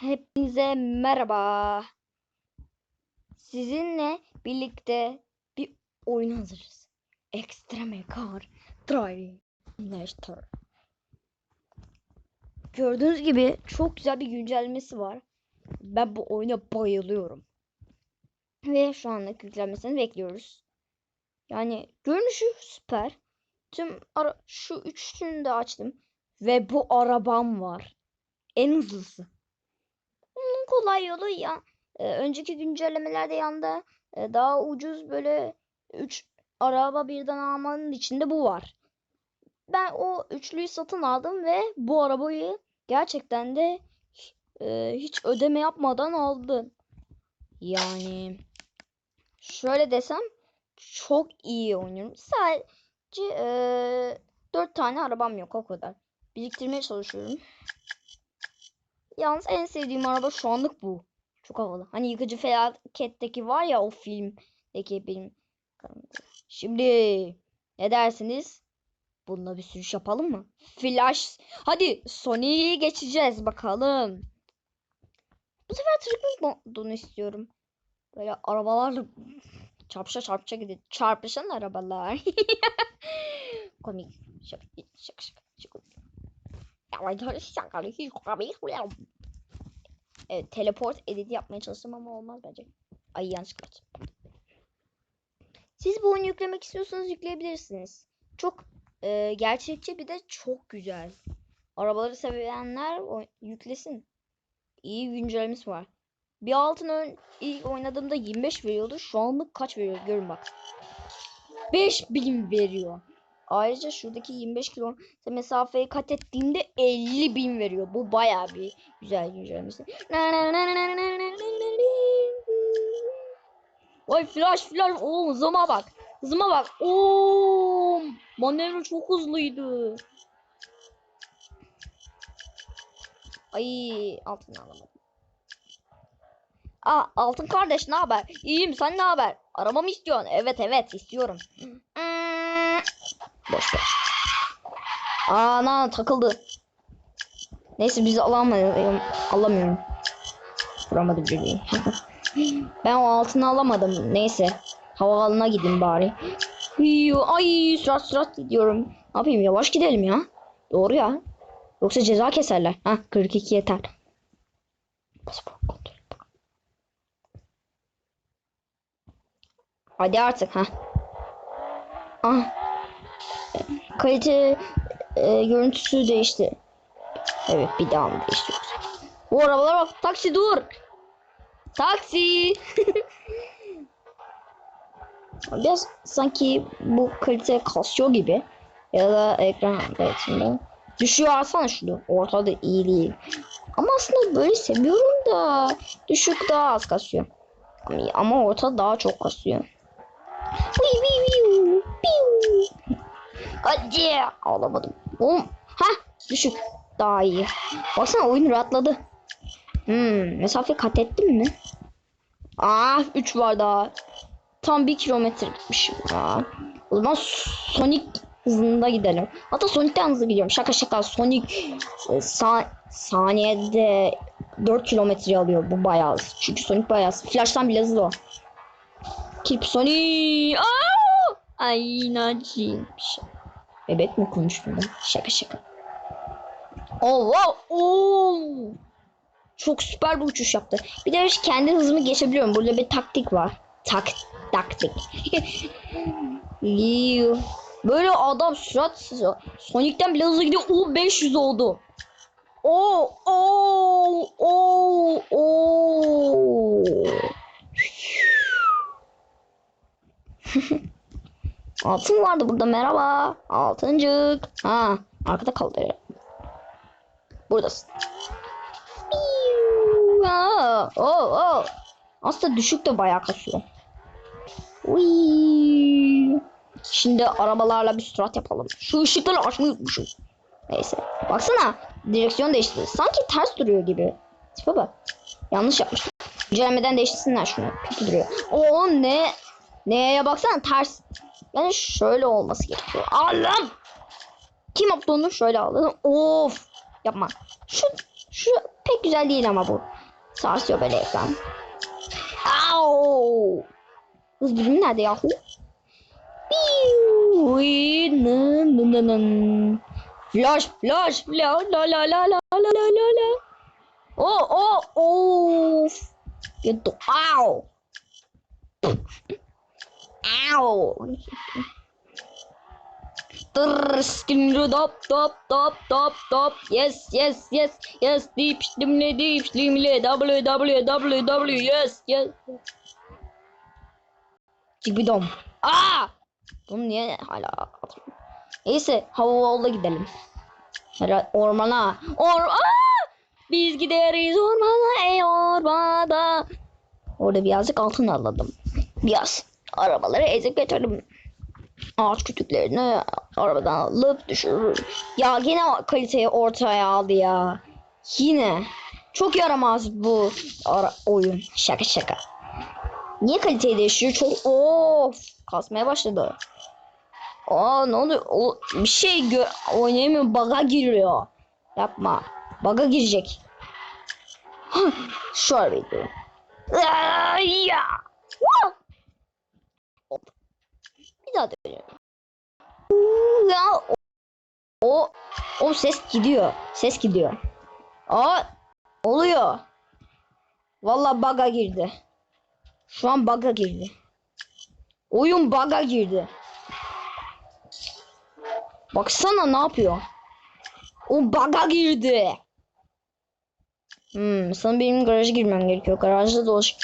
Hepinize merhaba. Sizinle birlikte bir oyun hazırız. Extreme Car Driving Simulator. Gördüğünüz gibi çok güzel bir güncellemesi var. Ben bu oyuna bayılıyorum. Ve şu anlık yüklenmesini bekliyoruz. Yani görünüşü süper. Tüm ara şu üçünü de açtım. Ve bu arabam var. En hızlısı. Bunun kolay yolu ya. e, önceki güncellemelerde yanda e, daha ucuz böyle 3 araba birden almanın içinde bu var. Ben o üçlüyü satın aldım ve bu arabayı gerçekten de e, hiç ödeme yapmadan aldım. Yani şöyle desem çok iyi oynuyorum. Sadece e, 4 tane arabam yok o kadar. Biriktirmeye çalışıyorum. Yalnız en sevdiğim araba şu anlık bu. Çok havalı. Hani yıkıcı felaketteki var ya o filmdeki benim. Şimdi ne dersiniz? Bununla bir sürüş yapalım mı? Flash. Hadi Sony'yi geçeceğiz bakalım. Bu sefer trafik modunu istiyorum. Böyle arabalarla çarpışa çarpışa gidiyor. Çarpışan arabalar. Komik. Şaka şaka şaka. şaka. Evet, teleport edit yapmaya çalıştım ama olmaz bence. Ay yanlış kaç. Siz bu oyunu yüklemek istiyorsanız yükleyebilirsiniz. Çok e, gerçekçi bir de çok güzel. Arabaları sevenler yüklesin. İyi güncellemesi var. Bir altın ön ilk oynadığımda 25 veriyordu. Şu anlık kaç veriyor? Görün bak. 5000 veriyor. Ayrıca şuradaki 25 kilometre mesafeyi kat ettiğimde 50 bin veriyor. Bu baya bir güzel güncellemesi. Vay flash flash. Oo hızıma bak. Hızıma bak. Oo manevra çok hızlıydı. Ay altın alamadım. Aa altın kardeş ne haber? İyiyim sen ne haber? Araba mı istiyorsun? Evet evet istiyorum. Hmm. Boş ver. Aa na takıldı. Neyse biz alamıyorum. Alamıyorum. Vuramadım cüceyi. ben o altını alamadım. Neyse. Havaalanına gideyim bari. Ay sürat sürat gidiyorum. Ne yapayım yavaş gidelim ya. Doğru ya. Yoksa ceza keserler. Ha 42 yeter. Pasaport. Hadi artık ha. Ah. Kalite e, görüntüsü değişti. Evet bir daha mı değiştiriyoruz? Bu arabalar bak. Taksi dur. Taksi. Biraz sanki bu kalite kasıyor gibi. Ya da ekran kalitesinde. Düşüyor alsana şunu. Ortada iyi değil. Ama aslında böyle seviyorum da. Düşük daha az kasıyor. Ama orta daha çok kasıyor. Wii wii wii. Piu. Hadi. Ağlamadım. Oğlum. Ha düşük. Daha iyi. Baksana oyun rahatladı. Hmm, mesafe kat ettim mi? Aa 3 var daha. Tam 1 kilometre gitmişim ya. O zaman Sonic hızında gidelim. Hatta Sonic'ten hızlı gidiyorum. Şaka şaka Sonic e, sa saniyede 4 kilometre alıyor. Bu bayağı hızlı. Çünkü Sonic bayağı hızlı. Flash'tan bile hızlı o. Keep Sonic. Aa! Ay Naci. Bebek mi konuştum ben? Şaka şaka. Wow. oh. Çok süper bir uçuş yaptı. Bir de kendi hızımı geçebiliyorum. Burada bir taktik var. Tak taktik. Böyle adam sürat Sonic'ten bile hızlı gidiyor. O 500 oldu. Oo oo oo oo. Altın vardı burada merhaba. Altıncık. Ha arkada kaldı. Buradasın. Aa, oh, oh. Aslında düşük de bayağı kasıyor. Uy. Şimdi arabalarla bir sürat yapalım. Şu ışıkları açmayı. Neyse. Baksana. Direksiyon değişti. Sanki ters duruyor gibi. Tipe bak. Yanlış yapmışım. Güncellemeden değiştirsinler şunu. Kötü duruyor. O ne? Neye baksana ters. Yani şöyle olması gerekiyor. Allah'ım. Kim yaptı onu? Şöyle aldım. Of. Yapma. Şu, şu pek güzel değil ama bu. Sarsıyor böyle ekran. Au! Hız birimi nerede yahu? Flash, flash, la la la la la la la la la. Oh, oh. Yuttu. Au. Au. Tır, skinli top top top top top. Yes, yes, yes, yes. Deep, slimli, deep, slimli. W. Yes, yes. Cibidom. Aa! Bunu niye hala atmıyorum? Neyse gidelim. Ormana. Or! Biz gideriz ormana ey ormana. Orada birazcık altın aladım. Biraz arabaları ezip geçelim. Ağaç kütüklerini arabadan alıp düşürür. Ya yine kaliteyi ortaya aldı ya. Yine. Çok yaramaz bu ara oyun. Şaka şaka. Niye kaliteyi değiştiriyor? Çok of kasmaya başladı. Aa ne oluyor? O, bir şey gö oynayamıyor. Baga giriyor. Yapma. Baga girecek. Şu arabayı Ya. Daha dönüyorum. Ya o, o o ses gidiyor. Ses gidiyor. Aa oluyor. Vallahi baga girdi. Şu an baga girdi. Oyun baga girdi. Baksana ne yapıyor? O baga girdi. Hmm, sana benim garaja girmem gerekiyor. Garajda dolaş.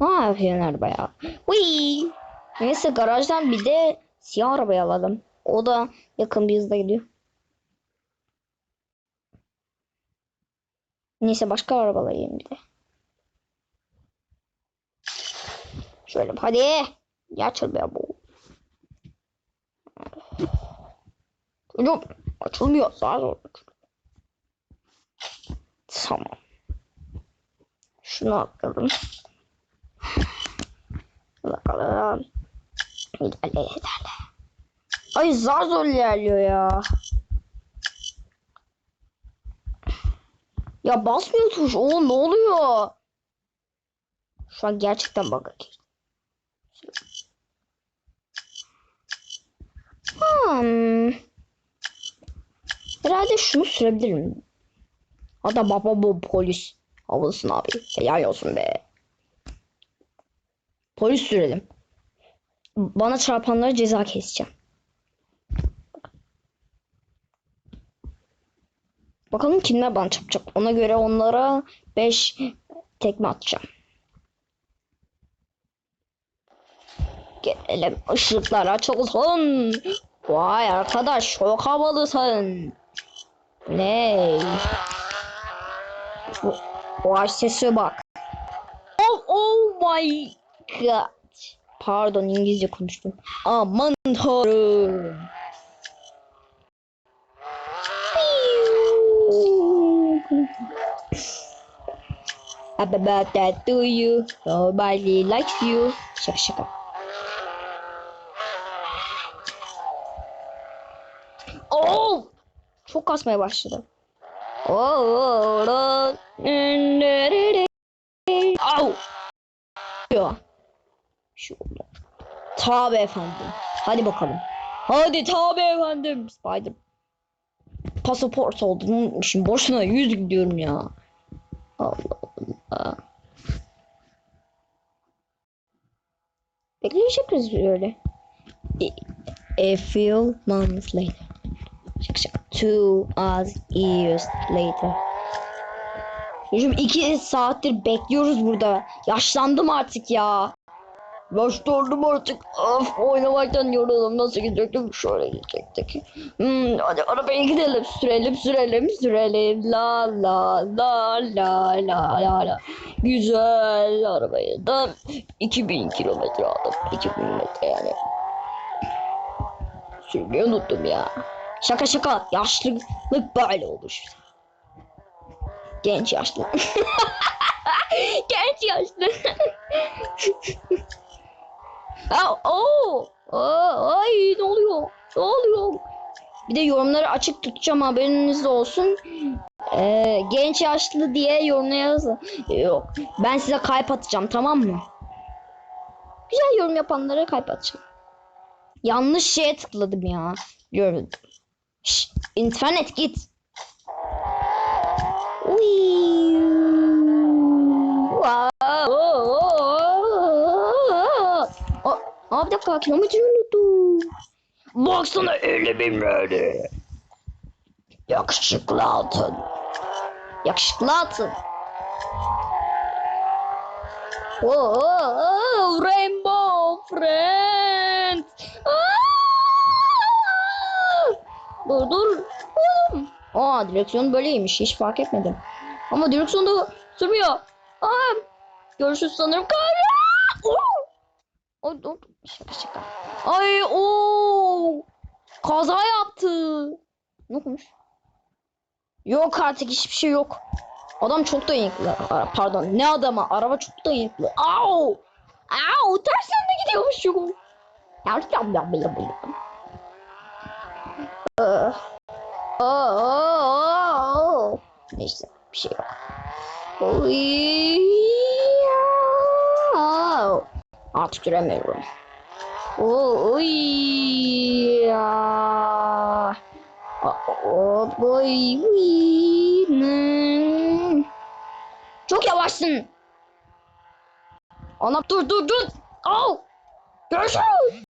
Ne yapıyorsun araba ya? Wee. Neyse garajdan bir de siyah arabayı alalım. O da yakın bir hızda gidiyor. Neyse başka arabalar yiyelim bir de. Şöyle hadi. Ya be bu. Hocam açılmıyor. Sağ zor. Tamam. Şunu atladım. Bakalım. İlerle ilerle. Ay zar zor ilerliyor ya. Ya basmıyor tuş. O ne oluyor? Şu an gerçekten bug'a girdi. Hmm. Herhalde şunu sürebilirim. Hatta baba bu polis. Havalısın abi. Helal olsun be. Polis sürelim. Bana çarpanlara ceza keseceğim. Bakalım kimler bana çarpacak. Ona göre onlara 5 tekme atacağım. Gelelim ışıklar açılsın. Vay arkadaş çok havalısın. Ne? Vay sese bak. Oh, oh my god. Pardon İngilizce konuştum. Aman tanrım. Happy birthday to you. Nobody likes you. Şaka şaka. Oh! Çok kasmaya başladı. Oh! Au! Ya. Şu Tabi efendim. Hadi bakalım. Hadi tabi efendim. Spider. Pasaport oldu. Şimdi boşuna yüz gidiyorum ya. Allah Allah. Bekleyecek miyiz öyle? A few months later. Şaka şaka. Two hours years later. Hocam iki saattir bekliyoruz burada. Yaşlandım artık ya. Yaşlandım artık. Of oynamaktan yoruldum. Nasıl gidecektim? Şöyle gidecektik. Hmm, hadi arabaya gidelim. Sürelim sürelim sürelim. La la la la la la la. Güzel arabayı da 2000 kilometre aldım. 2000 metre yani. Sürmeyi unuttum ya. Şaka şaka. Yaşlılık böyle olur. Genç yaşlı. Genç yaşlı. Aa, oo, ay ne oluyor? Ne oluyor? Bir de yorumları açık tutacağım haberiniz olsun. Ee, genç yaşlı diye yorumuna yazın. Yok. Ben size kalp atacağım tamam mı? Güzel yorum yapanlara kalp atacağım. Yanlış şeye tıkladım ya. Gördüm. Şş, internet git. Uy. Aa, bir dakika kilometreyi unuttum. Baksana 50 bin lira. Yakışıklı altın. Yakışıklı altın. Oh, Rainbow Friends. Aa! Dur dur. Oğlum. Aa direksiyon böyleymiş. Hiç fark etmedim. Ama direksiyon da sürmüyor. Aa, görüşürüz sanırım. Kara! O, o, şaka. Ay o kaza yaptı. Ne olmuş? Yok artık hiçbir şey yok. Adam çok da yıklı. Pardon ne adama? Araba çok da yıklı. Au! Au! Ters yönde gidiyormuş yok. Yam yam yam yam. Ah. Oh, oh, oh. Neyse bir şey yok. Oy. Artık süremiyorum. Oy. ya. Oh boy. Hmm. Çok yavaşsın. Ana dur dur dur. Au. Görüşürüz.